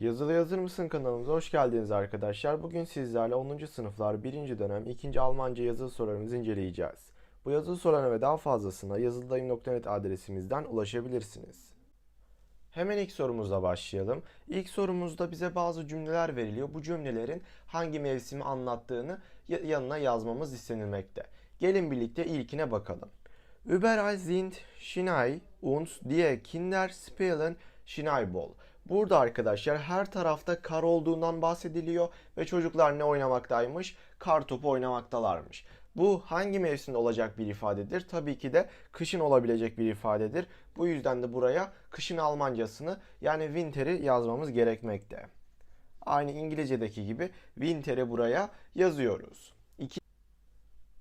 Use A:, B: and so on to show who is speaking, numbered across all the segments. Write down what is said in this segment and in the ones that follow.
A: Yazılı Yazır mısın kanalımıza hoş geldiniz arkadaşlar. Bugün sizlerle 10. sınıflar 1. dönem 2. Almanca yazılı sorularımızı inceleyeceğiz. Bu yazılı sorularına ve daha fazlasına yazılıdayım.net adresimizden ulaşabilirsiniz. Hemen ilk sorumuzla başlayalım. İlk sorumuzda bize bazı cümleler veriliyor. Bu cümlelerin hangi mevsimi anlattığını ya- yanına yazmamız istenilmekte. Gelin birlikte ilkine bakalım. Überall sind Schnee und die Kinder spielen Schneeball. Burada arkadaşlar her tarafta kar olduğundan bahsediliyor ve çocuklar ne oynamaktaymış? Kar topu oynamaktalarmış. Bu hangi mevsimde olacak bir ifadedir? Tabii ki de kışın olabilecek bir ifadedir. Bu yüzden de buraya kışın Almancasını yani winter'i yazmamız gerekmekte. Aynı İngilizce'deki gibi winter'i buraya yazıyoruz. İki,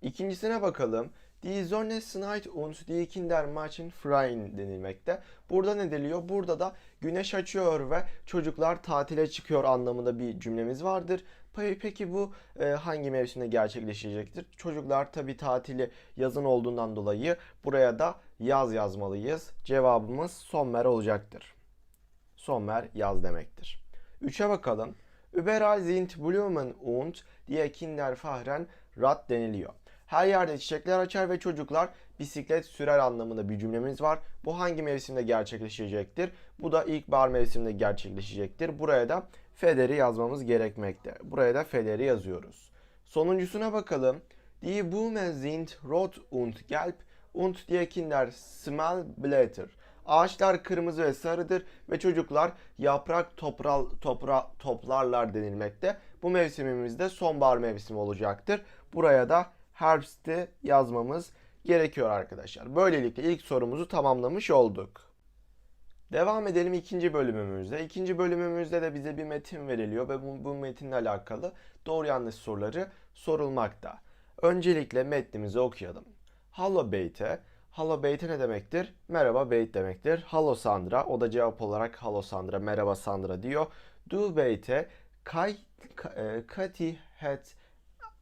A: ikincisine bakalım. Die Sonne schneit und die Kinder machen freien denilmekte. Burada ne deniliyor? Burada da güneş açıyor ve çocuklar tatile çıkıyor anlamında bir cümlemiz vardır. Pe- Peki bu e, hangi mevsimde gerçekleşecektir? Çocuklar tabi tatili yazın olduğundan dolayı buraya da yaz yazmalıyız. Cevabımız sonmer olacaktır. Sonmer yaz demektir. 3'e bakalım. Überall sind Blumen und die Kinder fahren Rad deniliyor. Her yerde çiçekler açar ve çocuklar bisiklet sürer anlamında bir cümlemiz var. Bu hangi mevsimde gerçekleşecektir? Bu da ilkbahar mevsiminde gerçekleşecektir. Buraya da Feder'i yazmamız gerekmekte. Buraya da Feder'i yazıyoruz. Sonuncusuna bakalım. Die Blumen sind rot und gelb und die Kinder smell Blätter. Ağaçlar kırmızı ve sarıdır ve çocuklar yaprak topral, topra, toplarlar denilmekte. Bu mevsimimizde sonbahar mevsimi olacaktır. Buraya da Herbst'i yazmamız gerekiyor arkadaşlar. Böylelikle ilk sorumuzu tamamlamış olduk. Devam edelim ikinci bölümümüzde. İkinci bölümümüzde de bize bir metin veriliyor ve bu, bu metinle alakalı doğru yanlış soruları sorulmakta. Öncelikle metnimizi okuyalım. Hallo Beyte. Hallo Beyte ne demektir? Merhaba Beyt demektir. Hallo Sandra. O da cevap olarak Hallo Sandra, merhaba Sandra diyor. Du Beyte. Kai, Ka- e, Kati het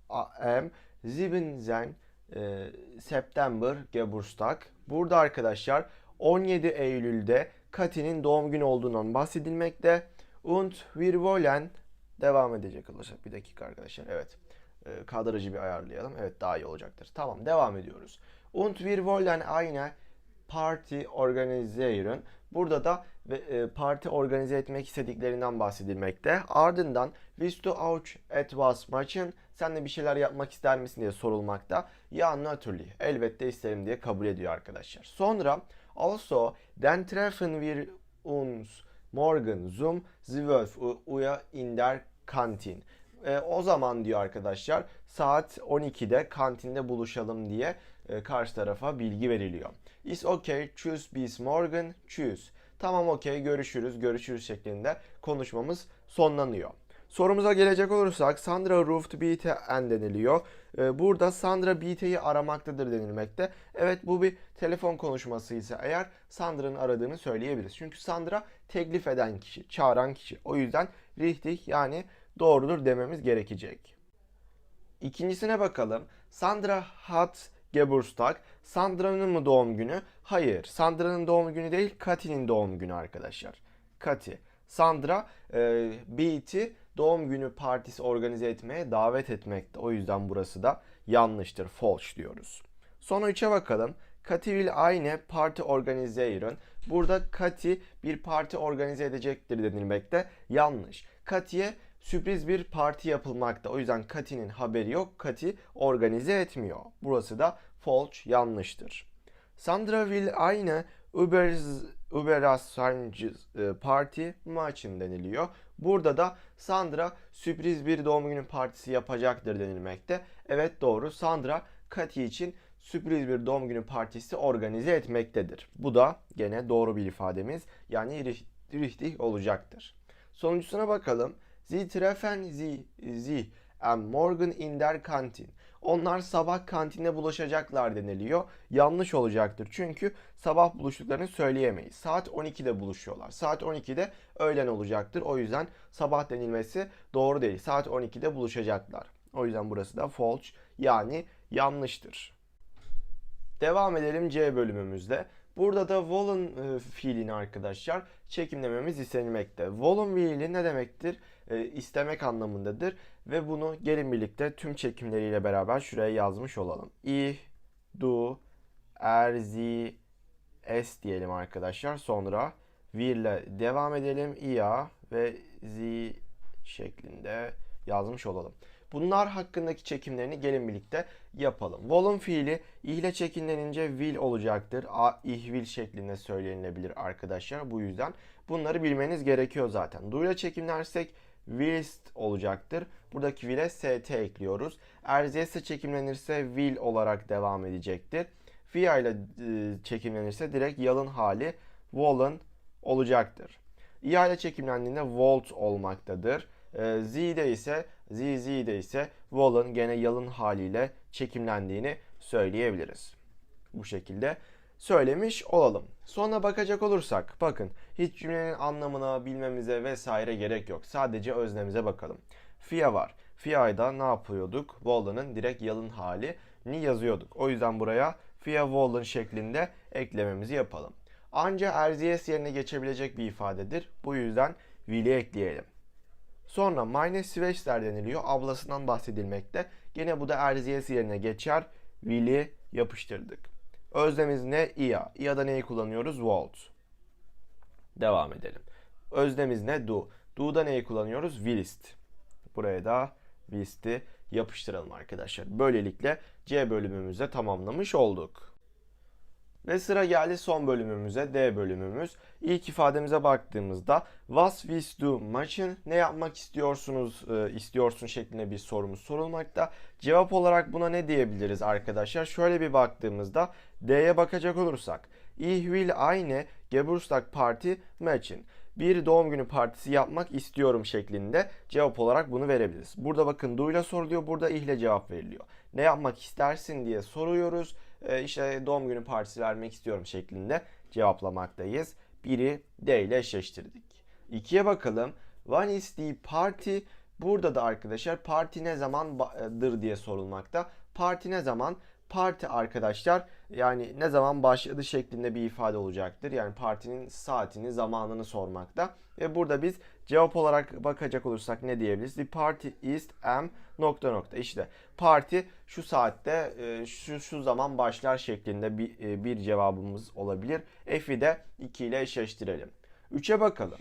A: am 17 e, September Geburtstag. Burada arkadaşlar 17 Eylül'de Kati'nin doğum günü olduğundan bahsedilmekte. Und wir wollen devam edecek olacak. Bir dakika arkadaşlar. Evet. E, kadrajı bir ayarlayalım. Evet daha iyi olacaktır. Tamam devam ediyoruz. Und wir wollen eine Party organisieren. Burada da e, parti organize etmek istediklerinden bahsedilmekte. Ardından Willst du auch etwas machen? Sen de bir şeyler yapmak ister misin diye sorulmakta. Ya natürlich. Elbette isterim diye kabul ediyor arkadaşlar. Sonra also den treffen wir uns morgen zum 12 Uhr in der Kantin. E, o zaman diyor arkadaşlar saat 12'de kantinde buluşalım diye e, karşı tarafa bilgi veriliyor. Is okay, tschüss bis morgen, tschüss. Tamam okey, görüşürüz, görüşürüz şeklinde konuşmamız sonlanıyor. Sorumuza gelecek olursak Sandra ruft Biete en deniliyor. E, burada Sandra Biete'yi aramaktadır denilmekte. Evet bu bir telefon konuşması ise eğer Sandra'nın aradığını söyleyebiliriz. Çünkü Sandra teklif eden kişi, çağıran kişi. O yüzden richtig yani doğrudur dememiz gerekecek. İkincisine bakalım. Sandra hat Geburtstag. Sandra'nın mı doğum günü? Hayır. Sandra'nın doğum günü değil, Kati'nin doğum günü arkadaşlar. Kati. Sandra e, Beat'i doğum günü partisi organize etmeye davet etmekte. O yüzden burası da yanlıştır. False diyoruz. Sonra 3'e bakalım. Kati will eine parti organisieren. Burada Kati bir parti organize edecektir denilmekte. Yanlış. Kati'ye sürpriz bir parti yapılmakta. O yüzden Kati'nin haberi yok. Kati organize etmiyor. Burası da false yanlıştır. Sandra will eine Übers- Überraschungs e, Party machen deniliyor. Burada da Sandra sürpriz bir doğum günü partisi yapacaktır denilmekte. Evet doğru. Sandra Kati için sürpriz bir doğum günü partisi organize etmektedir. Bu da gene doğru bir ifademiz. Yani richt- richtig olacaktır. Sonuncusuna bakalım. Sie treffen sie, sie am Morgen in der Kantin. Onlar sabah kantinde buluşacaklar deniliyor. Yanlış olacaktır. Çünkü sabah buluştuklarını söyleyemeyiz. Saat 12'de buluşuyorlar. Saat 12'de öğlen olacaktır. O yüzden sabah denilmesi doğru değil. Saat 12'de buluşacaklar. O yüzden burası da false yani yanlıştır. Devam edelim C bölümümüzde. Burada da wollen e, fiilini arkadaşlar çekimlememiz istenilmekte. Wollen fiili ne demektir? E, istemek anlamındadır ve bunu gelin birlikte tüm çekimleriyle beraber şuraya yazmış olalım. I, du, er, zi, es diyelim arkadaşlar. Sonra wir ile devam edelim. ia ve zi şeklinde yazmış olalım. Bunlar hakkındaki çekimlerini gelin birlikte yapalım. Wollen fiili i ile çekimlenince will olacaktır. A, ih will şeklinde söylenilebilir arkadaşlar. Bu yüzden bunları bilmeniz gerekiyor zaten. Du ile çekimlersek willst olacaktır. Buradaki will'e st ekliyoruz. Erziyese çekimlenirse will olarak devam edecektir. Via ile e, çekimlenirse direkt yalın hali wollen olacaktır. IA ile çekimlendiğinde volt olmaktadır. E, Z'de ise ZZ'de ise Wall'ın gene yalın haliyle çekimlendiğini söyleyebiliriz. Bu şekilde söylemiş olalım. Sonra bakacak olursak bakın hiç cümlenin anlamına bilmemize vesaire gerek yok. Sadece öznemize bakalım. Fia var. Fia'da ne yapıyorduk? Wall'ın direkt yalın hali ni yazıyorduk. O yüzden buraya Fia Wall'ın şeklinde eklememizi yapalım. Ancak erziyes yerine geçebilecek bir ifadedir. Bu yüzden will'i ekleyelim. Sonra minus Schwester deniliyor. Ablasından bahsedilmekte. Gene bu da erziyes yerine geçer. Will'i yapıştırdık. Özlemiz ne? ia. Ia'da neyi kullanıyoruz? Volt. Devam edelim. Öznemiz ne? Do. Do'da neyi kullanıyoruz? Willist. Buraya da willist'i yapıştıralım arkadaşlar. Böylelikle C bölümümüzde tamamlamış olduk. Ve sıra geldi son bölümümüze, D bölümümüz. İlk ifademize baktığımızda Was willst du machen? Ne yapmak istiyorsunuz, e, istiyorsun şeklinde bir sorumuz sorulmakta. Cevap olarak buna ne diyebiliriz arkadaşlar? Şöyle bir baktığımızda D'ye bakacak olursak. Ich will eine Geburtstag Party machen. Bir doğum günü partisi yapmak istiyorum şeklinde cevap olarak bunu verebiliriz. Burada bakın du ile soruluyor, burada ihle cevap veriliyor. Ne yapmak istersin diye soruyoruz işte doğum günü partisi vermek istiyorum şeklinde cevaplamaktayız. Biri D ile eşleştirdik. İkiye bakalım. When is the party? Burada da arkadaşlar parti ne zamandır diye sorulmakta. Parti ne zaman? Parti arkadaşlar yani ne zaman başladı şeklinde bir ifade olacaktır. Yani partinin saatini, zamanını sormakta. Ve burada biz cevap olarak bakacak olursak ne diyebiliriz? The party is am nokta nokta. İşte parti şu saatte e, şu şu zaman başlar şeklinde bir, e, bir cevabımız olabilir. F'i de 2 ile eşleştirelim. 3'e bakalım.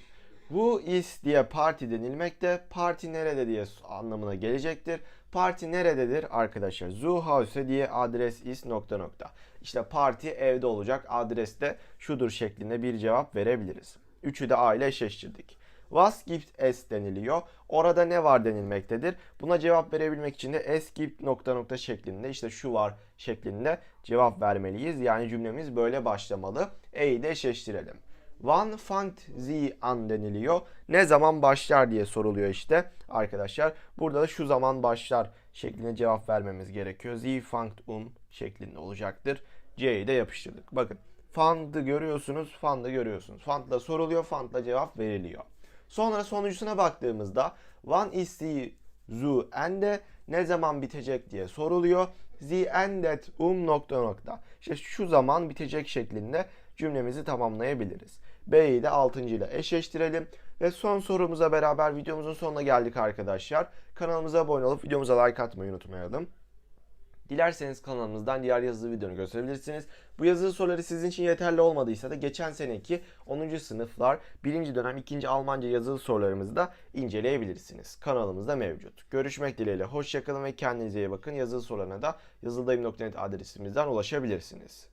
A: Who is diye parti denilmekte. Parti nerede diye anlamına gelecektir. Parti nerededir arkadaşlar? Zoo House diye adres is nokta nokta. İşte parti evde olacak. Adreste şudur şeklinde bir cevap verebiliriz. Üçü de A ile eşleştirdik. Was gibt es deniliyor. Orada ne var denilmektedir. Buna cevap verebilmek için de es gibt nokta nokta şeklinde işte şu var şeklinde cevap vermeliyiz. Yani cümlemiz böyle başlamalı. E'yi de eşleştirelim. Wann fängt sie an deniliyor. Ne zaman başlar diye soruluyor işte arkadaşlar. Burada da şu zaman başlar şeklinde cevap vermemiz gerekiyor. Sie fängt um şeklinde olacaktır. C'yi de yapıştırdık. Bakın fand'ı görüyorsunuz, fand'ı görüyorsunuz. Fand'la soruluyor, fand'la cevap veriliyor. Sonra sonuncusuna baktığımızda wann ist sie zu Ende ne zaman bitecek diye soruluyor. Sie endet um nokta nokta. İşte şu zaman bitecek şeklinde cümlemizi tamamlayabiliriz. B'yi de 6. ile eşleştirelim. Ve son sorumuza beraber videomuzun sonuna geldik arkadaşlar. Kanalımıza abone olup videomuza like atmayı unutmayalım. Dilerseniz kanalımızdan diğer yazılı videonu gösterebilirsiniz. Bu yazılı soruları sizin için yeterli olmadıysa da geçen seneki 10. sınıflar 1. dönem 2. Almanca yazılı sorularımızı da inceleyebilirsiniz. Kanalımızda mevcut. Görüşmek dileğiyle hoşçakalın ve kendinize iyi bakın. Yazılı sorularına da yazıldayım.net adresimizden ulaşabilirsiniz.